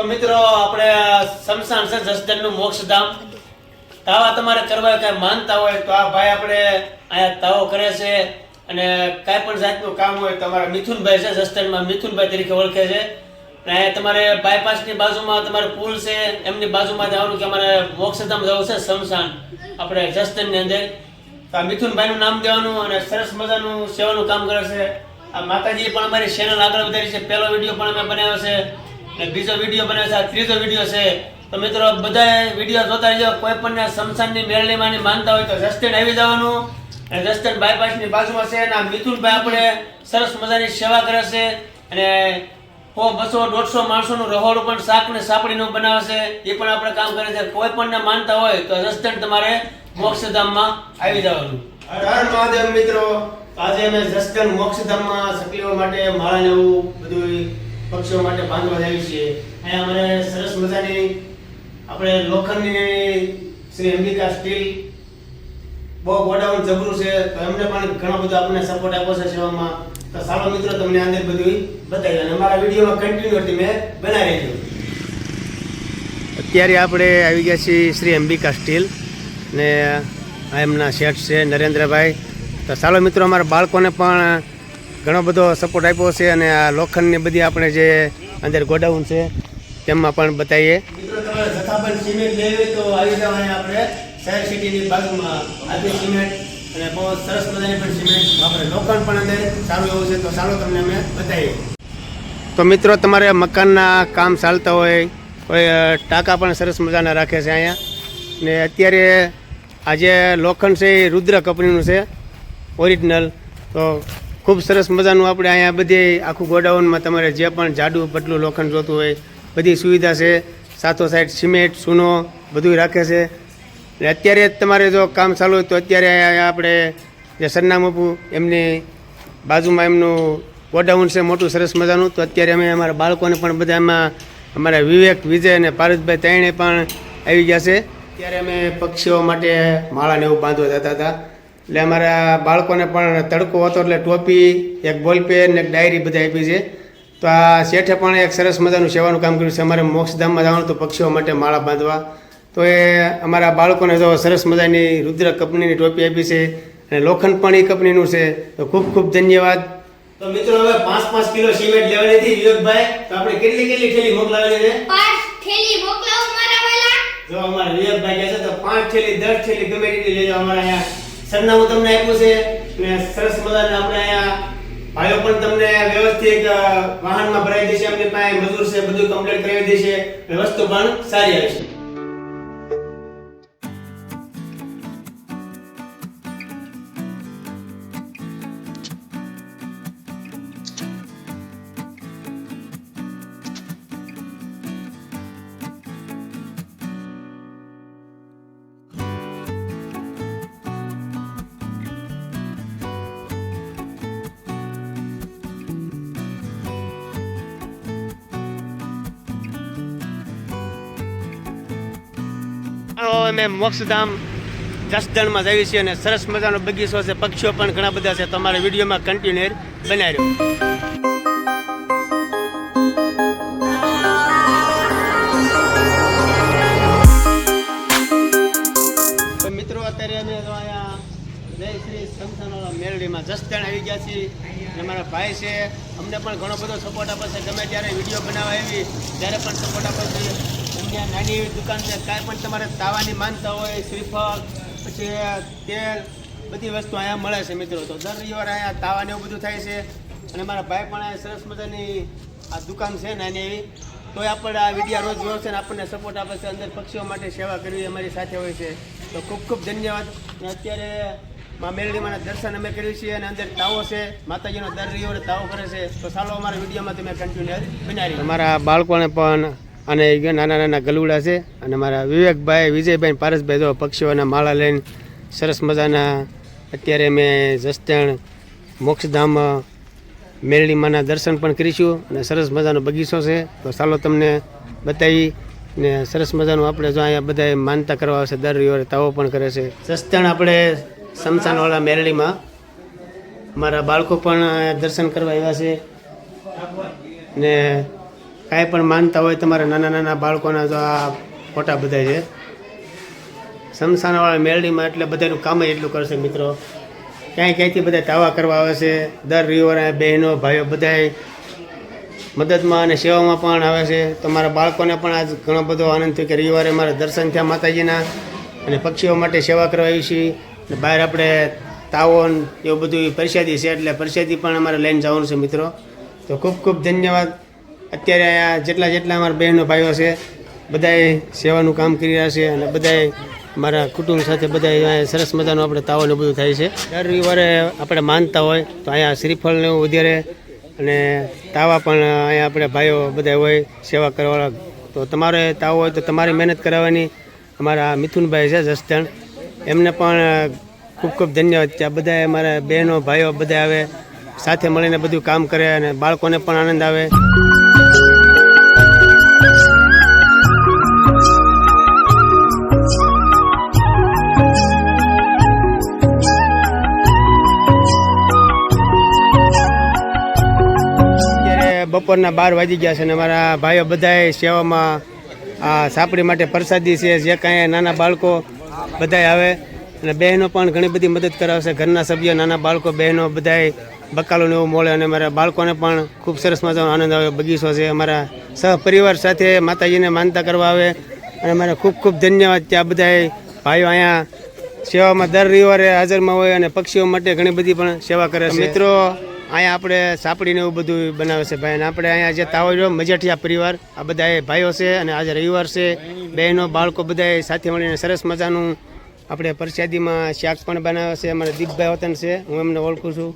તો મિત્રો, આપણે શમશાન છે જસદનનું મોક્ષધામ. તાવા તમારે કરવા કાંઈ માનતા હોય તો આ ભાઈ આપણે અહીંયા તાવો કરે છે અને કાંઈ પણ જાતનું કામ હોય તમારા મિથુનભાઈ છે જસદનમાં મિથુનભાઈ તરીકે ઓળખે છે. અને અહીંયા તમારે બાયપાસની બાજુમાં તમારે પુલ છે, એમની બાજુમાં જવાનું કે અમારે મોક્ષધામ જવું છે, શમશાન. આપણે જસદનની અંદર. તો આ મિથુનભાઈનું નામ દેવાનું અને સરસ મજાનું સેવાનું કામ કરે છે. આ માતાજી પણ અમારી ચેનલ આગળ વધારી છે. પહેલો વીડિયો પણ અમે બનાવ્યો છે. અને બીજો વીડિયો બનાવે છે, આ ત્રીજો વીડિયો છે. તો મિત્રો બધા વીડિયો જોતા રહેજો. કોઈ પણ સમસાનની મેળણીમાંની માનતા હોય તો રસ્તેડ આવી જવાનું. અને રસ્તેડ બાયપાસની બાજુમાં છે અને આ મિથુનભાઈ આપણે સરસ મજાની સેવા કરે છે. અને સો બસો, દોઢસો માણસોનું રહોડું પણ શાક ને સાપડીનું બનાવે છે. એ પણ આપણે કામ કરે છે. કોઈ પણ માનતા હોય તો રસ્તેડ તમારે મોક્ષધામમાં આવી જવાનું. હર મહાદેવ મિત્રો. આજે અમે જસ્ટન મોક્ષધામમાં સકલીઓ માટે માળા લેવું બધું પક્ષીઓ માટે બાંધવા આવી છીએ અહીંયા અમારે સરસ મજાની આપણે લોખંડની શ્રી અંબિકા સ્ટીલ બહુ ગોડાઉન જબરું છે. તો એમને પણ ઘણો બધો આપણને સપોર્ટ આપ્યો છે સેવામાં. તો સારો મિત્રો, તમને અંદર બધું બતાવી અને અમારા વિડીયોમાં કન્ટિન્યુ મેં બનાવી રહ્યું અત્યારે આપણે આવી ગયા છીએ શ્રી અંબિકા સ્ટીલ ને એમના શેઠ છે નરેન્દ્રભાઈ. તો ચાલો મિત્રો, અમારા બાળકોને પણ ઘણો બધો સપોર્ટ આપ્યો છે અને આ લોખંડની બધી આપણે જે અંદર ગોડાઉન છે તેમાં પણ બતાવીએ. મિત્રો તમારે જથ્થાબંધ સિમેન્ટ લેવી તો આવી જાવ અહીંયા આપણે. શહેર સિટીની બાજુમાં આદિ સિમેન્ટ અને બહુ સરસ મજાની પણ સિમેન્ટ આપણે લોખંડ પણ અંદર સારું એવું છે તો ચાલો તમને અમે બતાવીએ. તો મિત્રો તમારે મકાનના કામ ચાલતા હોય કોઈ ટાંકા પણ સરસ મજાના રાખે છે અહીંયા. ને અત્યારે આ જે લોખંડ છે એ રુદ્ર કંપનીનું છે ઓરિજિનલ તો ખૂબ સરસ મજાનું આપણે અહીંયા બધે આખું ગોડાઉનમાં તમારે જે પણ જાડું પતલું લોખંડ જોતું હોય, બધી સુવિધા છે. સાથો સાઈડ સિમેન્ટ, સૂનો બધું રાખે છે. ને અત્યારે તમારે જો કામ ચાલુ હોય તો અત્યારે અહીંયા આપણે જે સરનામું એમની બાજુમાં એમનું ગોડાઉન છે, મોટું સરસ મજાનું. તો અત્યારે અમે અમારા બાળકોને પણ બધા એમાં અમારા વિવેક, વિજય અને પારસભાઈ ત્રણે પણ આવી ગયા છે. ત્યારે અમે પક્ષીઓ માટે માળાને એવું બાંધવા જતા હતા. એટલે અમારા બાળકોને પણ તડકો હતો એટલે ટોપી એક બોલપેન એક ડાયરી બધા આપી છે. તો આ શેઠે પણ એક સરસ મજાનું સેવાનું કામ કર્યું છે. અમારે મોક્ષધામમાં જવાનું તો પક્ષીઓ માટે માળા બાંધવા. તો એ અમારા બાળકોને જો સરસ મજાની રુદ્ર કંપનીની ટોપી આપી છે અને લોખંડ પણ એ કંપનીનું છે. તો ખૂબ ખૂબ ધન્યવાદ. તો મિત્રો હવે પાંચ પાંચ કિલો સિમેન્ટ લેવાની હતી વિવેકભાઈ. તો આપણે કેટલી કેટલી થેલી મોકલાવેલી છે? પાંચ થેલી મોકલાવો મારા વાલા. જો અમારા વિવેકભાઈ કહે છે તો પાંચ થેલી દસ થેલી ગમે તેટલી લેજો અમારા અહીંયા. સરનામું તમને આપ્યું છે અને સરસ મજાના આપણે અહીંયા ભાઈઓ પણ તમને વ્યવસ્થિત વાહનમાં ભરાઈ દેશે અમને પાસે મજૂર છે, બધું કમ્પ્લીટ કરાવી દેશે. વસ્તુ પણ સારી આવશે અમે મોક્ષધામ જસદણમાં જઈએ છીએ અને સરસ મજાનો બગીચો છે, પક્ષીઓ પણ ઘણા બધા છે. તમારે વિડીયોમાં કન્ટિન્યુ બનાવ્યો મેલડીમાં જસદણ આવી ગયા છીએ. અમારા ભાઈ છે. અમને પણ ઘણો બધો સપોર્ટ આપે છે. ગમે ત્યારે વીડિયો બનાવવા આવી, ત્યારે પણ સપોર્ટ આપે છે. એમની નાની એવી દુકાન છે, કાંઈ પણ તમારે તાવાની માનતા હોય શ્રીફળ પછી તેલ, બધી વસ્તુ અહીંયા મળે છે મિત્રો. તો દર રવિવાર અહીંયા તાવાને એવું બધું થાય છે. અને મારા ભાઈ પણ અહીંયા સરસ મજાની આ દુકાન છે, નાની એવી. તોય આપણે આ વિડીયા રોજ જોયો છે અને આપણને સપોર્ટ આપે છે, અંદર પક્ષીઓ માટે સેવા કરવી અમારી સાથે હોય છે. તો ખૂબ ખૂબ ધન્યવાદ. અને અત્યારે મા મેલડીમાંના દર્શન અમે કરીએ છીએ અને અંદર તાવો છે. માતાજીનો દર રવિવારે તાવો કરે છે. તો ચાલો અમારા વિડીયોમાં તમે કન્ટિન્યુ બનાવી. અમારા બાળકોને પણ અને નાના નાના ગલુડા છે. અને મારા વિવેકભાઈ, વિજયભાઈ પારસભાઈ જો પક્ષીઓના માળા લઈને સરસ મજાના અત્યારે મેં જસતણ મોક્ષધામ મેરડીમાંના દર્શન પણ કરીશું અને સરસ મજાનો બગીચો છે. તો ચાલો તમને બતાવી ને સરસ મજાનું આપણે જો અહીંયા બધા માનતા કરવા આવશે, દર રવિવારે તાવો પણ કરે છે. સસ્તણ આપણે સમસાનવાળા મેરડીમાં મારા બાળકો પણ દર્શન કરવા આવ્યા છે. ને કાંઈ પણ માનતા હોય તમારા નાના નાના બાળકોના જો આ ફોટા બધા છે. સમસાનાવાળા મેળડીમાં એટલે બધાનું કામ એટલું કરશે મિત્રો. ક્યાંય ક્યાંયથી બધા તાવા કરવા આવે છે, દર રવિવારે બહેનો, ભાઈઓ બધાય મદદમાં અને સેવામાં પણ આવે છે. તો મારા બાળકોને પણ આજ ઘણો બધો આનંદ થયો કે રવિવારે મારા દર્શન થયા માતાજીના અને પક્ષીઓ માટે સેવા કરવા આવી છીએ. અને બહાર આપણે તાવોન એવું બધું પરસાદી છે એટલે પરસાદી પણ અમારે લઈને જવાનું છે મિત્રો. તો ખૂબ ખૂબ ધન્યવાદ. અત્યારે આ જેટલા જેટલા અમારા બહેનો ભાઈઓ છે બધાએ સેવાનું કામ કરી રહ્યા છે અને બધાએ મારા કુટુંબ સાથે બધા અહીંયા સરસ મજાનું આપણે તાવોને બધું થાય છે. દર રવિવારે આપણે માનતા હોય તો અહીંયા શ્રીફળ ને એવું વધારે અને તાવા પણ અહીંયા આપણે ભાઈઓ બધા હોય સેવા કરવાવાળા તો તમારે તાવ હોય તો તમારી મહેનત કરાવવાની. અમારા મિથુનભાઈ છે જસદણ. એમને પણ ખૂબ ખૂબ ધન્યવાદ ત્યાં બધા અમારા બહેનો, ભાઈઓ બધા આવે, સાથે મળીને બધું કામ કરે અને બાળકોને પણ આનંદ આવે. બપોરના બાર વાગી ગયા છે અને મારા ભાઈઓ બધાએ સેવામાં, આ સાપડી માટે પ્રસાદી છે, જે કાંઈ નાના બાળકો બધાય આવે. અને બહેનો પણ ઘણી બધી મદદ કરાવશે. ઘરના સભ્યો, નાના બાળકો, બહેનો બધાય બકાલોને એવું મળે અને મારા બાળકોને પણ ખૂબ સરસ મજાનો આનંદ આવે બગીચો છે અમારા સહપરિવાર સાથે માતાજીને માનતા કરવા આવે. અને મારે ખૂબ ખૂબ ધન્યવાદ ત્યાં બધાય ભાઈઓ અહીંયા સેવામાં દર રવિવારે હાજરમાં હોય અને પક્ષીઓ માટે ઘણી બધી પણ સેવા કરે છે. મિત્રો અહીંયા આપણે સાપડીને એવું બધું બનાવે છે ભાઈ. અને આપણે અહીંયા જે તાવો રહ્યો મજાઠિયા પરિવાર આ બધા એ ભાઈઓ છે અને આજે રવિવાર છે. બહેનો બાળકો બધાએ સાથે મળીને સરસ મજાનું આપણે પ્રસાદીમાં શાક પણ બનાવે છે. અમારા દીપભાઈ વતન છે હું એમને ઓળખું છું.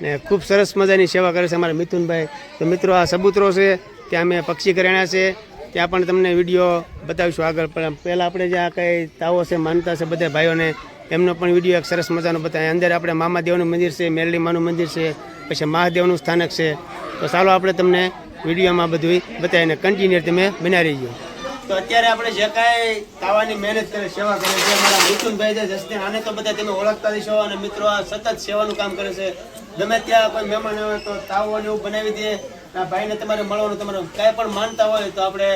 ને ખૂબ સરસ મજાની સેવા કરે છે અમારા મિથુનભાઈ. તો મિત્રો, આ સબૂતરો છે ત્યાં અમે પક્ષી કરેણા છે. ત્યાં પણ તમને વીડિયો બતાવીશું આગળ. પણ પહેલાં આપણે જે આ કંઈ તાવો છે, માનતા છે બધા ભાઈઓને, એમનો પણ વીડિયો એક સરસ મજાનો બતાવે અંદર આપણે મામાદેવનું મંદિર છે મેરલી માનું મંદિર છે, પછી મહાદેવનું સ્થાનક છે. તો ચાલો આપણે તમને વિડીયોમાં બધું બતાવીને કન્ટિન્યુ તમે બનાવી રહીજો. તો અત્યારે આપણે જે કાંઈ તાવાની મહેનત કરે, સેવા કરે છે અમારા મિથુનભાઈ છે જસદીન આને તો બધા તમે ઓળખતા હશો અને મિત્રો આ સતત સેવાનું કામ કરે છે. ગમે ત્યાં કોઈ મહેમાન આવે તો તાવો ને એવું બનાવી દે. આ ભાઈને તમારે મળવાનું, તમારે કાંઈ પણ માનતા હોય તો આપણે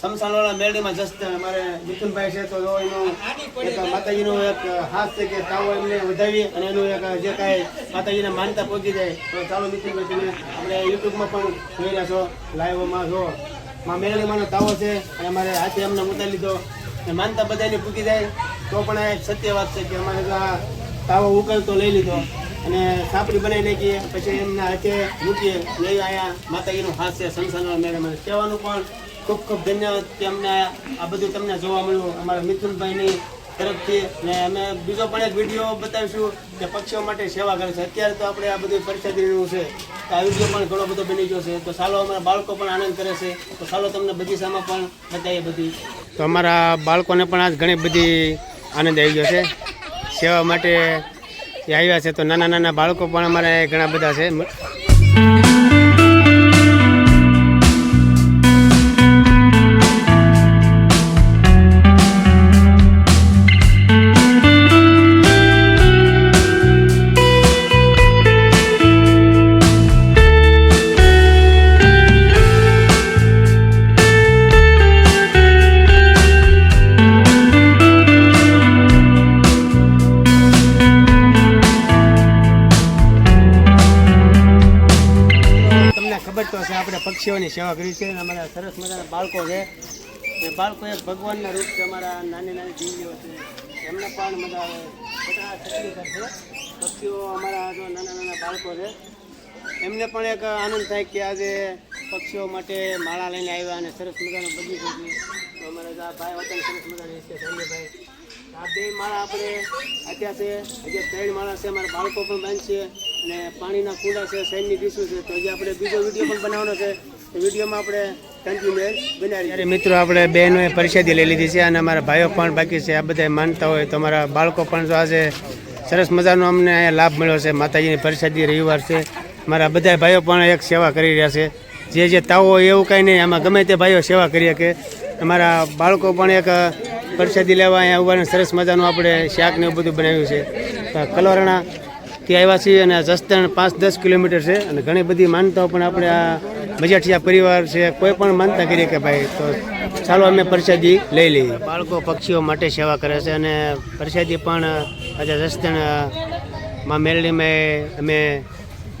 સમસાનવાળા મેરડીમાં જસદણ અમારે મિથુનભાઈ છે તો એનું એક માતાજીનો એક હાથ છે કે તાવો એમને વધાવી અને એનું એક જે કાંઈ માતાજીને માનતા પહોંચી જાય, તો ચાલો મિથુનભાઈ, તમે આપણે યુટ્યુબમાં પણ જોઈ રહ્યા છો, લાઈવમાં જો. માં મેરડીમાંનો તાવો છે અને અમારે હાથે એમને ઉતારી લીધો. ને માનતા બધાને પૂકી જાય, તો પણ આ સત્ય વાત છે કે અમારે તાવો તાવો ઉકળતો લઈ લીધો. અને સાપડી બનાવી નાખીએ, પછી એમના હાથે મૂકીએ. લઈ અહીંયા માતાજીનું હાથ છે સંસારનો મેળે મને કહેવાનું પણ ખૂબ ખૂબ ધન્યવાદ કે અમને આ બધું તમને જોવા મળ્યું. અમારા મિથુનભાઈની તરફથી. ને અમે બીજો પણ એક વીડિયો બતાવીશું કે પક્ષીઓ માટે સેવા કરે છે. અત્યારે તો આપણે આ બધું પરિસ્થિતિનું છે. તો આ વીડિયો પણ ઘણો બધો બની ગયો છે. તો ચાલો, અમારા બાળકો પણ આનંદ કરે છે. તો ચાલો, તમને બગીચામાં પણ બતાવીએ બધી. તો અમારા બાળકોને પણ આજ ઘણી બધી આનંદ આવી ગયો છે. સેવા માટે આવ્યા છે. તો નાના નાના બાળકો પણ અમારે ઘણા બધા છે. પક્ષીઓની સેવા કરી છે અને અમારા સરસ મજાના બાળકો છે. એ બાળકો એક ભગવાનના રૂપ છે, અમારા નાની નાની દીવીઓ છે. એમને પણ મજા આવે બધા છે પક્ષીઓ અમારા જો નાના નાના બાળકો છે. એમને પણ એક આનંદ થાય કે આજે પક્ષીઓ માટે માળા લઈને આવ્યા અને સરસ મજાનો બગીચો છે. અમારા આ ભાઈ વતન સરસ મજાની છે, ધન્યભાઈ. આ બે માળા આપણે અત્યારે હજી ત્રણ માળા છે, અમારા બાળકો પણ બાંધશે અને પાણીના કુંડા છે સૈનની ડીશું છે, તો હજી આપણે બીજો વીડિયો પણ બનાવવાનો છે. વિડીયોમાં આપણે મિત્રો આપણે બહેનોએ પરિષદ લઈ લીધી છે અને અમારા ભાઈઓ પણ બાકી છે. આ બધા માનતા હોય તો અમારા બાળકો પણ જો આજે સરસ મજાનો અમને અહીંયા લાભ મળ્યો છે. માતાજીની પરિષદી રવિવાર છે. મારા બધા ભાઈઓ પણ એક સેવા કરી રહ્યા છે. જે જે તાવો હોય એવું કાંઈ નહીં. આમાં ગમે તે ભાઈઓ સેવા કરી શકે. અમારા બાળકો પણ એક પ્રસાદી લેવા અહીંયા ઊભા સરસ મજાનું આપણે શાક ને એવું બધું બનાવ્યું છે. કલોરણા થી આવ્યા છીએ અને આ પાંચ દસ કિલોમીટર છે અને ઘણી બધી માનતાઓ પણ આપણે આ મજાઠિયા પરિવાર છે કોઈ પણ માનતા કરીએ કે ભાઈ, તો ચાલો અમે પ્રસાદી લઈ લઈએ. બાળકો, પક્ષીઓ માટે સેવા કરે છે અને પ્રસાદી પણ આજે જસદણમાં મેલડીમાં અમે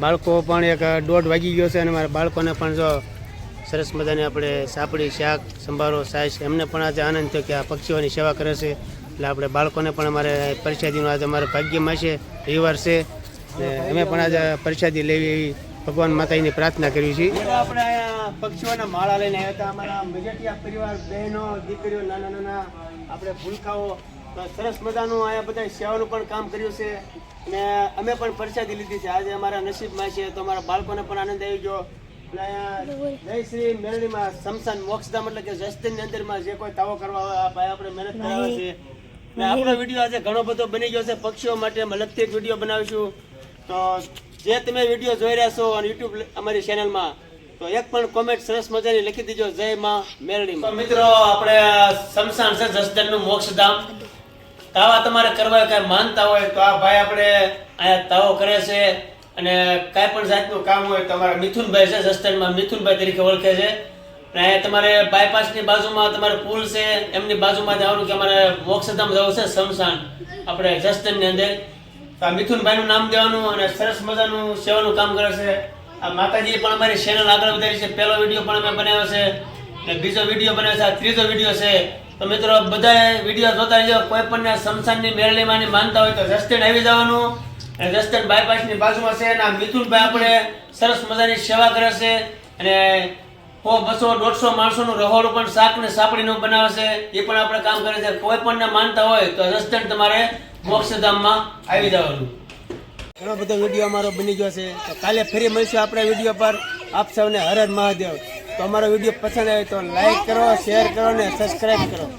બાળકો પણ એક દોઢ વાગી ગયો છે અને મારા બાળકોને પણ જો સરસ મજાની આપણે સાપડી, શાક, સંભારો સાસ એમને પણ આજે આનંદ થયો કે આ પક્ષીઓની સેવા કરે છે. એટલે આપણે બાળકોને પણ અમારે પ્રસાદીનો આજે અમારે ભાગ્યમાં છે રવિવાર છે. ને અમે પણ આજે પ્રસાદી લેવી એવી ભગવાન માતાજીની પ્રાર્થના કરવી છે. આપણે પક્ષીઓના માળા લઈને આવ્યા હતા. અમારા મજેટિયા પરિવાર, બહેનો, દીકરીઓ, નાના નાના, આપણે ભૂલકાઓ સરસ મજાનું અહીંયા બધા સેવાનું પણ કામ કર્યું છે. અને અમે પણ પ્રસાદી લીધી છે. આજે અમારા નસીબમાં છે. તો અમારા બાળકોને પણ આનંદ આવી ગયો. જય શ્રી મેરડીમાં સમસાન મોક્ષધામ એટલે કે જસ્તીની અંદરમાં જે કોઈ તાવો કરવા ભાઈ આપણે મહેનત કરાવે છે. આપણો વીડિયો આજે ઘણો બધો બની ગયો છે. પક્ષીઓ માટે અમે લગતી એક વીડિયો બનાવીશું. તો જે તમે વીડિયો જોઈ રહ્યા છો અને યુટ્યુબ અમારી ચેનલમાં તો એક પણ કોમેન્ટ સરસ મજાની લખી દીજો, જય માં મેરડીમાં તો મિત્રો, આપણે સમસાન છે, જસદણનું મોક્ષધામ. તાવા તમારે કરવા કાંઈ માનતા હોય તો આ ભાઈ આપણે અહીંયા તાવો કરે છે અને કાંઈ પણ જાતનું કામ હોય તો અમારા મિથુનભાઈ છે, જસદણમાં મિથુનભાઈ તરીકે ઓળખે છે. અને તમારે બાયપાસની બાજુમાં તમારે પુલ છે, એમની બાજુમાં જવાનું કે અમારે મોક્ષધામ જવું છે સમસાન આપણે જસદણની અંદર. તો આ મિથુનભાઈનું નામ દેવાનું અને સરસ મજાનું સેવાનું કામ કરે છે. આ માતાજી પણ અમારી ચેનલ આગળ વધારી છે. પહેલો વીડિયો પણ અમે બનાવ્યો છે અને બીજો વીડિયો બનાવ્યો છે. આ ત્રીજો વીડિયો છે. તો મિત્રો બધા વીડિયો જોતા રહેજો. કોઈ પણ સમસાનની મેરલીમાંની માનતા હોય તો જસ્ટેન આવી જવાનું અને જસ્ટેન બાયપાસની બાજુમાં છે અને આ મિથુનભાઈ આપણે સરસ મજાની સેવા કરે છે અને સો બસો, દોઢસો માણસોનું રહોડું પણ શાક ને સાપડીનું બનાવે છે. એ પણ આપણે કામ કરે છે. કોઈ પણ માનતા હોય તો જસ્ટેન તમારે મોક્ષધામમાં આવી જવાનું. ઘણો બધો વીડિયો અમારો બની ગયો છે. તો કાલે ફરી મળશું આપણા વીડિયો પર. આપ સૌને હર હર મહાદેવ. તો અમારો વીડિયો પસંદ આવે તો લાઈક કરો શેર કરો ને સબસ્ક્રાઈબ કરો.